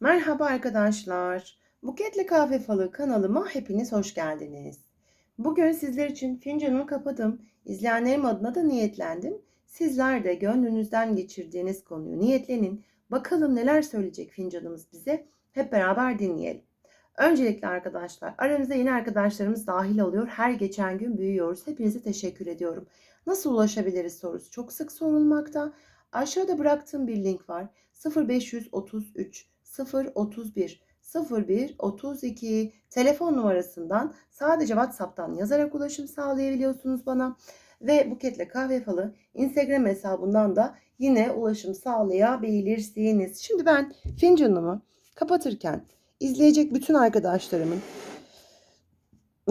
Merhaba arkadaşlar. Buketle Kahve Falı kanalıma hepiniz hoş geldiniz. Bugün sizler için fincanımı kapadım. İzleyenlerim adına da niyetlendim. Sizler de gönlünüzden geçirdiğiniz konuyu niyetlenin. Bakalım neler söyleyecek fincanımız bize. Hep beraber dinleyelim. Öncelikle arkadaşlar aramıza yeni arkadaşlarımız dahil oluyor. Her geçen gün büyüyoruz. Hepinize teşekkür ediyorum. Nasıl ulaşabiliriz sorusu çok sık sorulmakta. Aşağıda bıraktığım bir link var. 0533 031 01 32 telefon numarasından sadece WhatsApp'tan yazarak ulaşım sağlayabiliyorsunuz bana. Ve Buketle Kahve Falı Instagram hesabından da yine ulaşım sağlayabilirsiniz. Şimdi ben fincanımı kapatırken izleyecek bütün arkadaşlarımın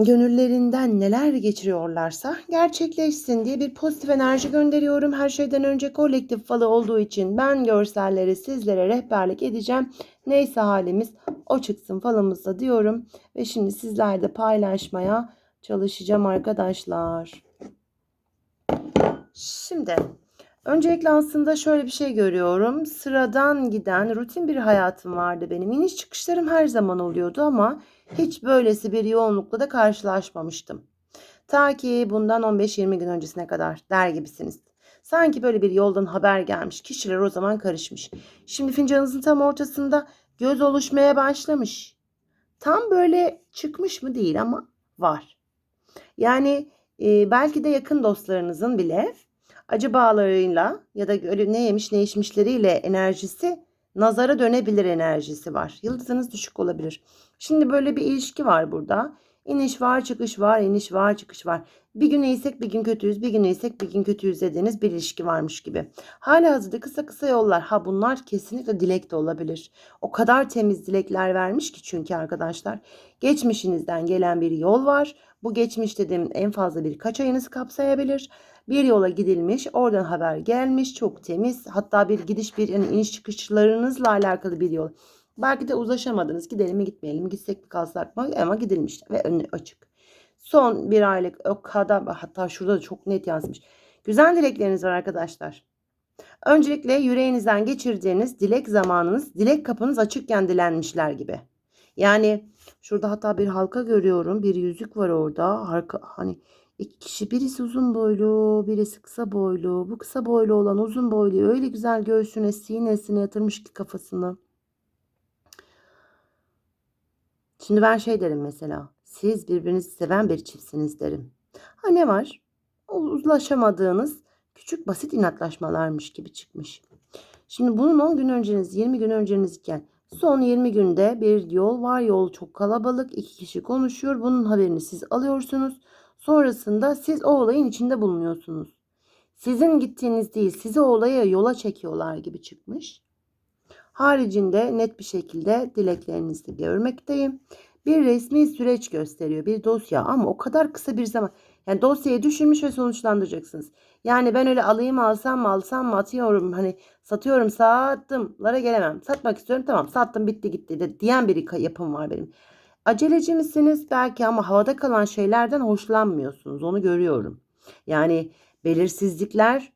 gönüllerinden neler geçiriyorlarsa gerçekleşsin diye bir pozitif enerji gönderiyorum. Her şeyden önce kolektif falı olduğu için ben görselleri sizlere rehberlik edeceğim. Neyse halimiz o çıksın falımızda diyorum. Ve şimdi sizlerle paylaşmaya çalışacağım arkadaşlar. Şimdi öncelikle aslında şöyle bir şey görüyorum. Sıradan giden rutin bir hayatım vardı benim. İniş çıkışlarım her zaman oluyordu ama hiç böylesi bir yoğunlukla da karşılaşmamıştım. Ta ki bundan 15-20 gün öncesine kadar der gibisiniz. Sanki böyle bir yoldan haber gelmiş. Kişiler o zaman karışmış. Şimdi fincanınızın tam ortasında göz oluşmaya başlamış. Tam böyle çıkmış mı değil ama var. Yani e, belki de yakın dostlarınızın bile acı bağlarıyla ya da öyle ne yemiş ne içmişleriyle enerjisi nazara dönebilir enerjisi var. Yıldızınız düşük olabilir. Şimdi böyle bir ilişki var burada. İniş var, çıkış var, iniş var, çıkış var. Bir gün iyiysek bir gün kötüyüz, bir gün iyiysek bir gün kötüyüz dediğiniz bir ilişki varmış gibi. Hala hazırda kısa kısa yollar. Ha bunlar kesinlikle dilek de olabilir. O kadar temiz dilekler vermiş ki çünkü arkadaşlar. Geçmişinizden gelen bir yol var. Bu geçmiş dediğim en fazla birkaç ayınızı kapsayabilir. Bir yola gidilmiş, oradan haber gelmiş, çok temiz. Hatta bir gidiş bir yani iniş çıkışlarınızla alakalı bir yol. Belki de uzlaşamadınız. Gidelim mi gitmeyelim mi gitsek mi kalsak mı ama gidilmiş ve önü açık. Son bir aylık o kadar hatta şurada da çok net yazmış. Güzel dilekleriniz var arkadaşlar. Öncelikle yüreğinizden geçirdiğiniz dilek zamanınız, dilek kapınız açıkken dilenmişler gibi. Yani şurada hatta bir halka görüyorum. Bir yüzük var orada. Harika, hani iki kişi birisi uzun boylu, birisi kısa boylu. Bu kısa boylu olan uzun boylu öyle güzel göğsüne, sinesine yatırmış ki kafasını. Şimdi ben şey derim mesela. Siz birbirinizi seven bir çiftsiniz derim. Ha ne var? Uzlaşamadığınız küçük basit inatlaşmalarmış gibi çıkmış. Şimdi bunun 10 gün önceniz, 20 gün önceniz iken son 20 günde bir yol var. Yol çok kalabalık. iki kişi konuşuyor. Bunun haberini siz alıyorsunuz. Sonrasında siz o olayın içinde bulunuyorsunuz. Sizin gittiğiniz değil, sizi olaya yola çekiyorlar gibi çıkmış. Haricinde net bir şekilde dileklerinizi görmekteyim. Bir resmi süreç gösteriyor. Bir dosya ama o kadar kısa bir zaman. Yani dosyayı düşünmüş ve sonuçlandıracaksınız. Yani ben öyle alayım alsam mı alsam mı atıyorum hani satıyorum sattımlara gelemem. Satmak istiyorum tamam sattım bitti gitti de diyen bir yapım var benim. Aceleci misiniz belki ama havada kalan şeylerden hoşlanmıyorsunuz onu görüyorum. Yani belirsizlikler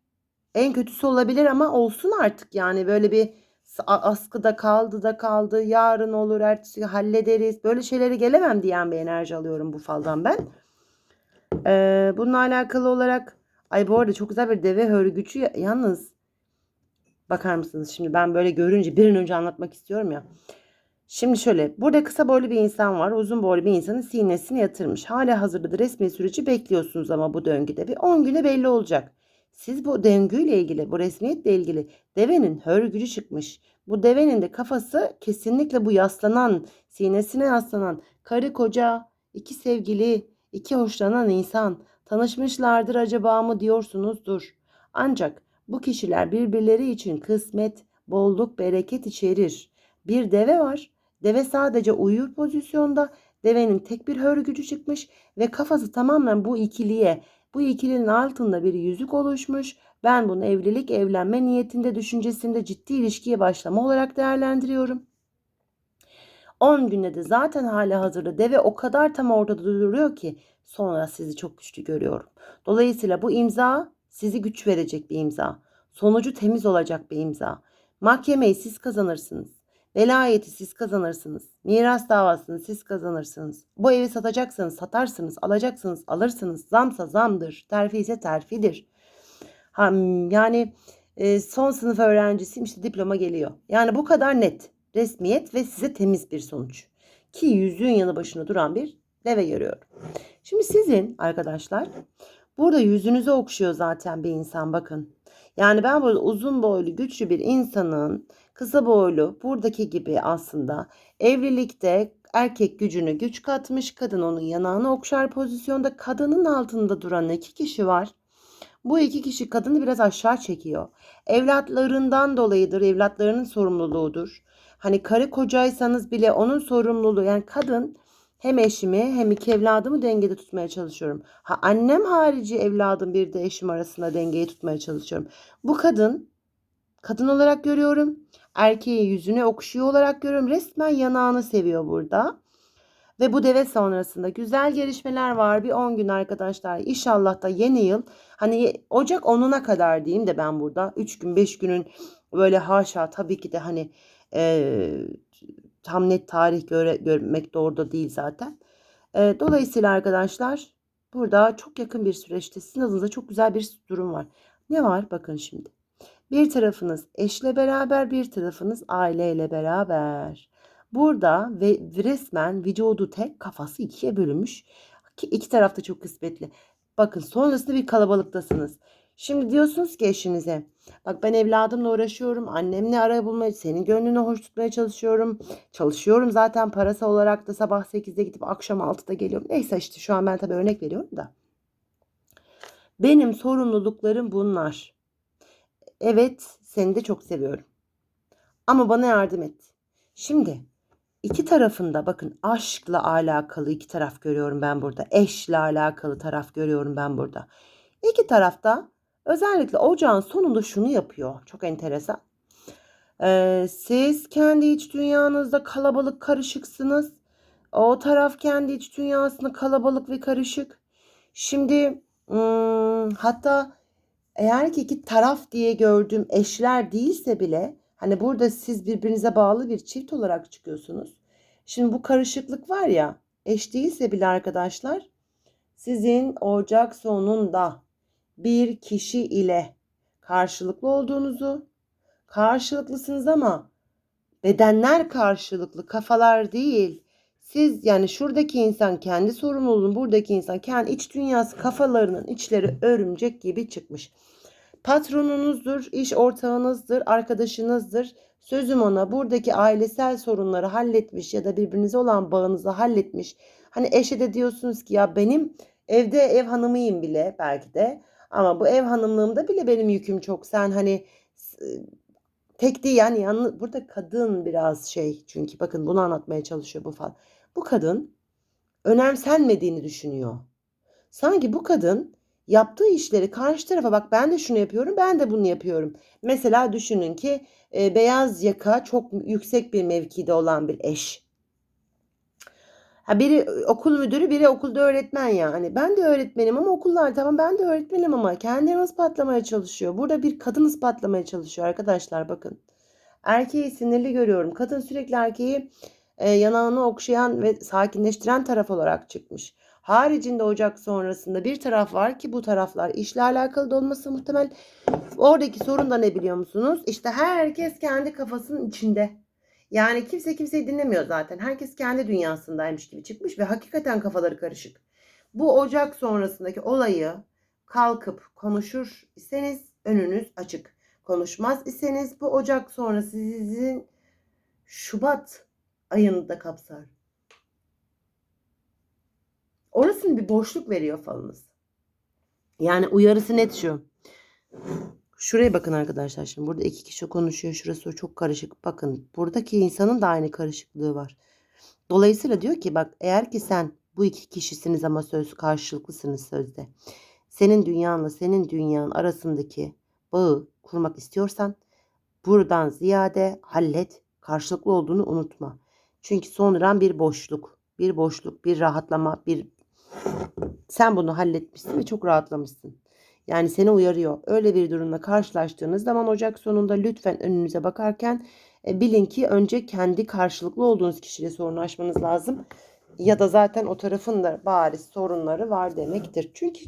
en kötüsü olabilir ama olsun artık yani böyle bir askıda kaldı da kaldı. Yarın olur, ertesi hallederiz. Böyle şeyleri gelemem diyen bir enerji alıyorum bu faldan ben. Ee, bununla alakalı olarak ay bu arada çok güzel bir deve hörgücü yalnız bakar mısınız şimdi ben böyle görünce bir an önce anlatmak istiyorum ya. Şimdi şöyle burada kısa boylu bir insan var. Uzun boylu bir insanın sinesini yatırmış. Hala hazırda da resmi süreci bekliyorsunuz ama bu döngüde. Bir 10 güne belli olacak. Siz bu döngüyle ilgili, bu resmiyetle ilgili devenin hörgücü çıkmış. Bu devenin de kafası kesinlikle bu yaslanan, sinesine yaslanan karı koca, iki sevgili, iki hoşlanan insan tanışmışlardır acaba mı diyorsunuzdur. Ancak bu kişiler birbirleri için kısmet, bolluk, bereket içerir. Bir deve var. Deve sadece uyur pozisyonda. Devenin tek bir hörgücü çıkmış ve kafası tamamen bu ikiliye bu ikilinin altında bir yüzük oluşmuş. Ben bunu evlilik, evlenme niyetinde, düşüncesinde ciddi ilişkiye başlama olarak değerlendiriyorum. 10 günde de zaten hala hazırda deve o kadar tam ortada duruyor ki sonra sizi çok güçlü görüyorum. Dolayısıyla bu imza sizi güç verecek bir imza. Sonucu temiz olacak bir imza. Mahkemeyi siz kazanırsınız. Velayeti siz kazanırsınız. Miras davasını siz kazanırsınız. Bu evi satacaksanız satarsınız, alacaksınız, alırsınız. Zamsa zamdır, terfi ise terfidir. Ha, yani e, son sınıf öğrencisiyim işte diploma geliyor. Yani bu kadar net. Resmiyet ve size temiz bir sonuç. Ki yüzüğün yanı başına duran bir deve görüyorum. Şimdi sizin arkadaşlar burada yüzünüzü okşuyor zaten bir insan bakın. Yani ben burada uzun boylu güçlü bir insanın kısa boylu buradaki gibi aslında evlilikte erkek gücünü güç katmış kadın onun yanağını okşar pozisyonda kadının altında duran iki kişi var. Bu iki kişi kadını biraz aşağı çekiyor. Evlatlarından dolayıdır, evlatlarının sorumluluğudur. Hani karı kocaysanız bile onun sorumluluğu yani kadın hem eşimi hem iki evladımı dengede tutmaya çalışıyorum. Ha annem harici evladım bir de eşim arasında dengeyi tutmaya çalışıyorum. Bu kadın kadın olarak görüyorum. Erkeği yüzüne okşuyor olarak görüyorum. Resmen yanağını seviyor burada. Ve bu deve sonrasında güzel gelişmeler var. Bir 10 gün arkadaşlar. İnşallah da yeni yıl hani Ocak 10'una kadar diyeyim de ben burada 3 gün 5 günün böyle haşa tabii ki de hani e, tam net tarih göre, görmek doğru da değil zaten. E, dolayısıyla arkadaşlar burada çok yakın bir süreçte sizin adınıza çok güzel bir durum var. Ne var? Bakın şimdi. Bir tarafınız eşle beraber, bir tarafınız aileyle beraber. Burada ve resmen vücudu tek kafası ikiye bölünmüş. Ki iki tarafta çok kısmetli. Bakın sonrasında bir kalabalıktasınız. Şimdi diyorsunuz ki eşinize bak ben evladımla uğraşıyorum. Annemle ara bulmaya, senin gönlünü hoş tutmaya çalışıyorum. Çalışıyorum zaten parası olarak da sabah 8'de gidip akşam 6'da geliyorum. Neyse işte şu an ben tabii örnek veriyorum da. Benim sorumluluklarım bunlar. Evet seni de çok seviyorum. Ama bana yardım et. Şimdi iki tarafında bakın aşkla alakalı iki taraf görüyorum ben burada. Eşle alakalı taraf görüyorum ben burada. İki tarafta özellikle ocağın sonunda şunu yapıyor. Çok enteresan. Ee, siz kendi iç dünyanızda kalabalık karışıksınız. O taraf kendi iç dünyasında kalabalık ve karışık. Şimdi hmm, hatta eğer ki iki taraf diye gördüğüm eşler değilse bile hani burada siz birbirinize bağlı bir çift olarak çıkıyorsunuz. Şimdi bu karışıklık var ya eş değilse bile arkadaşlar sizin Ocak sonunda bir kişi ile karşılıklı olduğunuzu karşılıklısınız ama bedenler karşılıklı kafalar değil. Siz yani şuradaki insan kendi sorumluluğunu buradaki insan kendi iç dünyası kafalarının içleri örümcek gibi çıkmış. Patronunuzdur, iş ortağınızdır, arkadaşınızdır. Sözüm ona buradaki ailesel sorunları halletmiş ya da birbirinize olan bağınızı halletmiş. Hani eşe de diyorsunuz ki ya benim evde ev hanımıyım bile belki de. Ama bu ev hanımlığımda bile benim yüküm çok. Sen hani tek değil yani yalnız burada kadın biraz şey çünkü bakın bunu anlatmaya çalışıyor bu fal. Bu kadın önemsenmediğini düşünüyor. Sanki bu kadın yaptığı işleri karşı tarafa bak ben de şunu yapıyorum ben de bunu yapıyorum. Mesela düşünün ki e, beyaz yaka çok yüksek bir mevkide olan bir eş. Ha biri okul müdürü, biri okulda öğretmen ya. Hani ben de öğretmenim ama okullar tamam ben de öğretmenim ama kendini ispatlamaya çalışıyor. Burada bir kadın ispatlamaya çalışıyor arkadaşlar bakın. Erkeği sinirli görüyorum. Kadın sürekli erkeği e, yanağını okşayan ve sakinleştiren taraf olarak çıkmış. Haricinde Ocak sonrasında bir taraf var ki bu taraflar işle alakalı da olması muhtemel. Oradaki sorun da ne biliyor musunuz? İşte herkes kendi kafasının içinde. Yani kimse kimseyi dinlemiyor zaten. Herkes kendi dünyasındaymış gibi çıkmış ve hakikaten kafaları karışık. Bu Ocak sonrasındaki olayı kalkıp konuşur iseniz önünüz açık. Konuşmaz iseniz bu Ocak sonrası sizin Şubat ayını da kapsar. Orasını bir boşluk veriyor falınız. Yani uyarısı net şu. Şuraya bakın arkadaşlar şimdi burada iki kişi konuşuyor. Şurası çok karışık. Bakın buradaki insanın da aynı karışıklığı var. Dolayısıyla diyor ki bak eğer ki sen bu iki kişisiniz ama söz karşılıklısınız sözde. Senin dünyanla senin dünyanın arasındaki bağı kurmak istiyorsan buradan ziyade hallet karşılıklı olduğunu unutma. Çünkü sonradan bir boşluk, bir boşluk, bir rahatlama, bir sen bunu halletmişsin ve çok rahatlamışsın. Yani seni uyarıyor. Öyle bir durumla karşılaştığınız zaman Ocak sonunda lütfen önünüze bakarken E, bilin ki önce kendi karşılıklı olduğunuz kişiyle sorunu aşmanız lazım. Ya da zaten o tarafın da bariz sorunları var demektir. Çünkü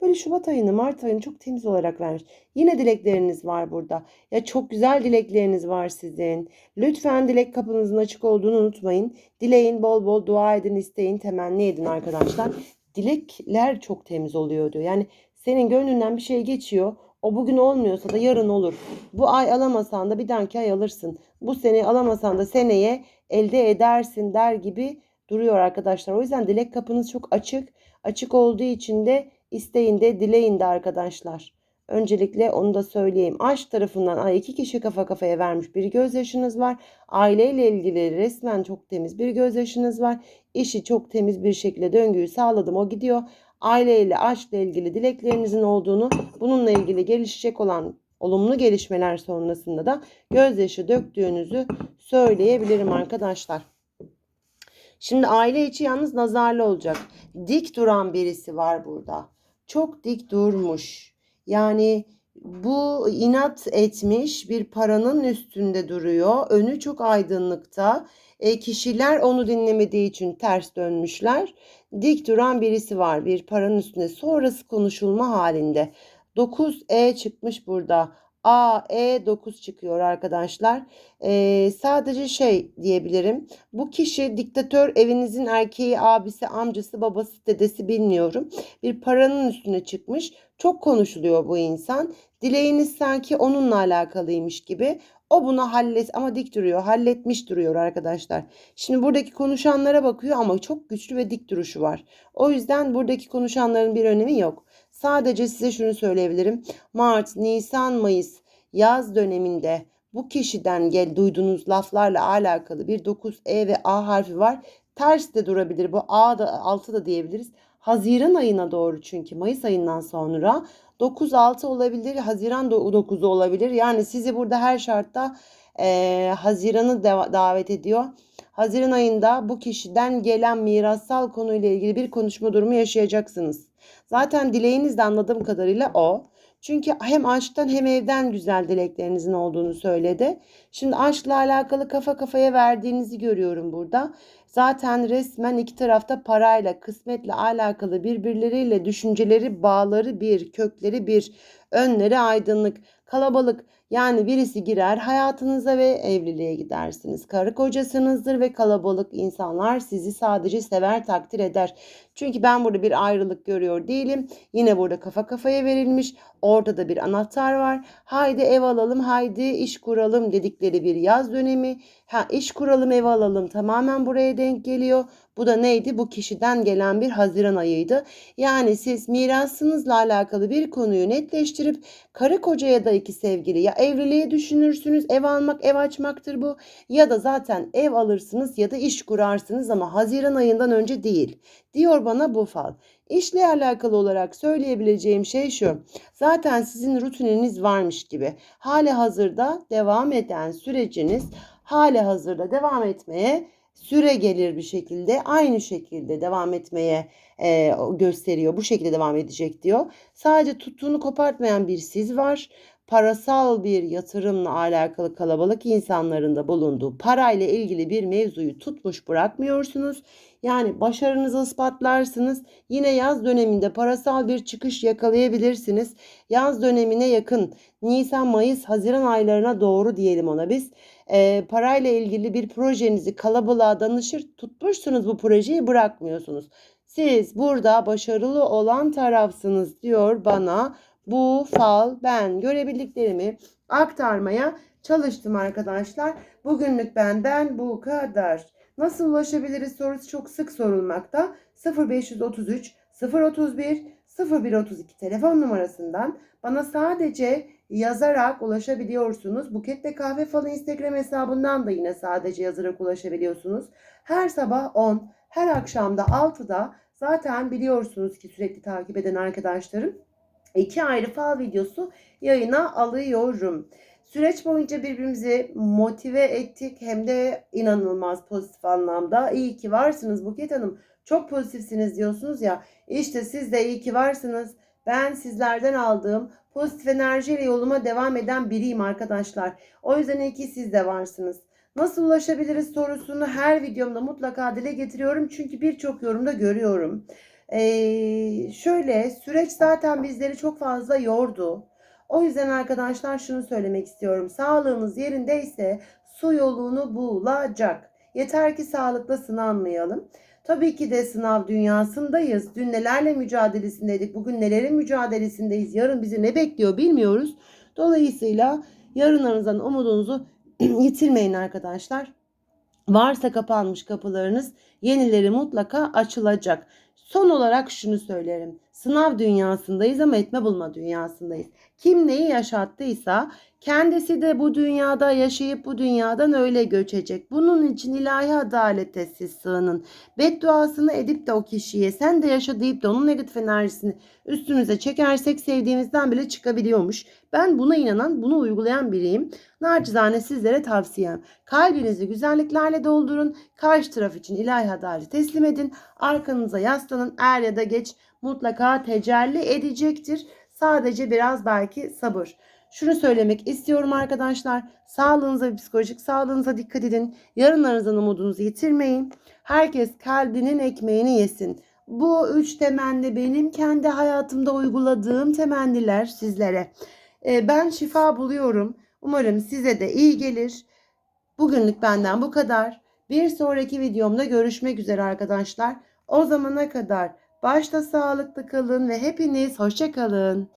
böyle Şubat ayını, Mart ayını çok temiz olarak vermiş. Yine dilekleriniz var burada. Ya çok güzel dilekleriniz var sizin. Lütfen dilek kapınızın açık olduğunu unutmayın. Dileyin, bol bol dua edin, isteyin, temenni edin arkadaşlar. Dilekler çok temiz oluyor diyor. Yani senin gönlünden bir şey geçiyor. O bugün olmuyorsa da yarın olur. Bu ay alamasan da bir dahaki ay alırsın. Bu sene alamasan da seneye elde edersin der gibi duruyor arkadaşlar. O yüzden dilek kapınız çok açık. Açık olduğu için de isteyin de dileyin de arkadaşlar. Öncelikle onu da söyleyeyim. Aşk tarafından ay iki kişi kafa kafaya vermiş bir gözyaşınız var. Aileyle ilgili resmen çok temiz bir gözyaşınız var. İşi çok temiz bir şekilde döngüyü sağladım o gidiyor. Aileyle aşkla ilgili dileklerinizin olduğunu bununla ilgili gelişecek olan olumlu gelişmeler sonrasında da gözyaşı döktüğünüzü söyleyebilirim arkadaşlar. Şimdi aile içi yalnız nazarlı olacak. Dik duran birisi var burada. Çok dik durmuş. Yani bu inat etmiş bir paranın üstünde duruyor. Önü çok aydınlıkta. E, kişiler onu dinlemediği için ters dönmüşler. Dik duran birisi var bir paranın üstünde. Sonrası konuşulma halinde. 9E çıkmış burada. A, E 9 çıkıyor arkadaşlar. Ee, sadece şey diyebilirim. Bu kişi diktatör evinizin erkeği, abisi, amcası, babası, dedesi bilmiyorum. Bir paranın üstüne çıkmış. Çok konuşuluyor bu insan. Dileğiniz sanki onunla alakalıymış gibi. O bunu hallet ama dik duruyor. Halletmiş duruyor arkadaşlar. Şimdi buradaki konuşanlara bakıyor ama çok güçlü ve dik duruşu var. O yüzden buradaki konuşanların bir önemi yok. Sadece size şunu söyleyebilirim. Mart, Nisan, Mayıs yaz döneminde bu kişiden gel duyduğunuz laflarla alakalı bir 9 E ve A harfi var. Ters de durabilir. Bu A da 6 da diyebiliriz. Haziran ayına doğru çünkü Mayıs ayından sonra 9-6 olabilir. Haziran 9'u olabilir. Yani sizi burada her şartta e, Haziran'ı davet ediyor. Haziran ayında bu kişiden gelen mirassal konuyla ilgili bir konuşma durumu yaşayacaksınız. Zaten dileğiniz de anladığım kadarıyla o. Çünkü hem aşktan hem evden güzel dileklerinizin olduğunu söyledi. Şimdi aşkla alakalı kafa kafaya verdiğinizi görüyorum burada. Zaten resmen iki tarafta parayla, kısmetle alakalı birbirleriyle düşünceleri, bağları bir, kökleri bir, önleri aydınlık, kalabalık. Yani birisi girer hayatınıza ve evliliğe gidersiniz. Karı kocasınızdır ve kalabalık insanlar sizi sadece sever takdir eder. Çünkü ben burada bir ayrılık görüyor değilim. Yine burada kafa kafaya verilmiş. Orada da bir anahtar var. Haydi ev alalım, haydi iş kuralım dedikleri bir yaz dönemi. Ha iş kuralım, ev alalım tamamen buraya denk geliyor. Bu da neydi? Bu kişiden gelen bir Haziran ayıydı. Yani siz mirasınızla alakalı bir konuyu netleştirip karı koca ya da iki sevgili ya evliliği düşünürsünüz. Ev almak, ev açmaktır bu. Ya da zaten ev alırsınız ya da iş kurarsınız ama Haziran ayından önce değil. Diyor bana bu fal. İşle alakalı olarak söyleyebileceğim şey şu. Zaten sizin rutininiz varmış gibi. Hali hazırda devam eden süreciniz hali hazırda devam etmeye süre gelir bir şekilde aynı şekilde devam etmeye e, gösteriyor. Bu şekilde devam edecek diyor. Sadece tuttuğunu kopartmayan bir siz var. Parasal bir yatırımla alakalı kalabalık insanların da bulunduğu parayla ilgili bir mevzuyu tutmuş bırakmıyorsunuz. Yani başarınızı ispatlarsınız. Yine yaz döneminde parasal bir çıkış yakalayabilirsiniz. Yaz dönemine yakın Nisan, Mayıs, Haziran aylarına doğru diyelim ona biz. E, parayla ilgili bir projenizi kalabalığa danışır tutmuşsunuz bu projeyi bırakmıyorsunuz. Siz burada başarılı olan tarafsınız diyor bana bu fal ben görebildiklerimi aktarmaya çalıştım arkadaşlar. Bugünlük benden bu kadar. Nasıl ulaşabiliriz sorusu çok sık sorulmakta. 0533 031 0132 telefon numarasından bana sadece yazarak ulaşabiliyorsunuz. Buket Kahve Falı Instagram hesabından da yine sadece yazarak ulaşabiliyorsunuz. Her sabah 10, her akşam da 6'da zaten biliyorsunuz ki sürekli takip eden arkadaşlarım iki ayrı fal videosu yayına alıyorum. Süreç boyunca birbirimizi motive ettik hem de inanılmaz pozitif anlamda. İyi ki varsınız Buket Hanım. Çok pozitifsiniz diyorsunuz ya. İşte siz de iyi ki varsınız. Ben sizlerden aldığım pozitif enerjiyle yoluma devam eden biriyim arkadaşlar. O yüzden iyi ki siz de varsınız. Nasıl ulaşabiliriz sorusunu her videomda mutlaka dile getiriyorum. Çünkü birçok yorumda görüyorum. Ee, şöyle süreç zaten bizleri çok fazla yordu. O yüzden arkadaşlar şunu söylemek istiyorum. Sağlığınız yerindeyse su yolunu bulacak. Yeter ki sağlıkla sınanmayalım. Tabii ki de sınav dünyasındayız. Dün nelerle mücadelesindeydik. Bugün nelerin mücadelesindeyiz. Yarın bizi ne bekliyor bilmiyoruz. Dolayısıyla yarınlarınızdan umudunuzu yitirmeyin arkadaşlar. Varsa kapanmış kapılarınız yenileri mutlaka açılacak. Son olarak şunu söylerim. Sınav dünyasındayız ama etme bulma dünyasındayız. Kim neyi yaşattıysa kendisi de bu dünyada yaşayıp bu dünyadan öyle göçecek. Bunun için ilahi adalete siz sığının. Bedduasını edip de o kişiye sen de yaşa deyip de onun negatif enerjisini üstümüze çekersek sevdiğimizden bile çıkabiliyormuş. Ben buna inanan, bunu uygulayan biriyim. Naçizane sizlere tavsiyem. Kalbinizi güzelliklerle doldurun. Karşı taraf için ilahi adaleti teslim edin. Arkanıza yaslanın. Er ya da geç mutlaka tecelli edecektir. Sadece biraz belki sabır. Şunu söylemek istiyorum arkadaşlar. Sağlığınıza ve psikolojik sağlığınıza dikkat edin. Yarınlarınızdan umudunuzu yitirmeyin. Herkes kalbinin ekmeğini yesin. Bu üç temenni benim kendi hayatımda uyguladığım temenniler sizlere. Ee, ben şifa buluyorum. Umarım size de iyi gelir. Bugünlük benden bu kadar. Bir sonraki videomda görüşmek üzere arkadaşlar. O zamana kadar başta sağlıklı kalın ve hepiniz hoşça kalın.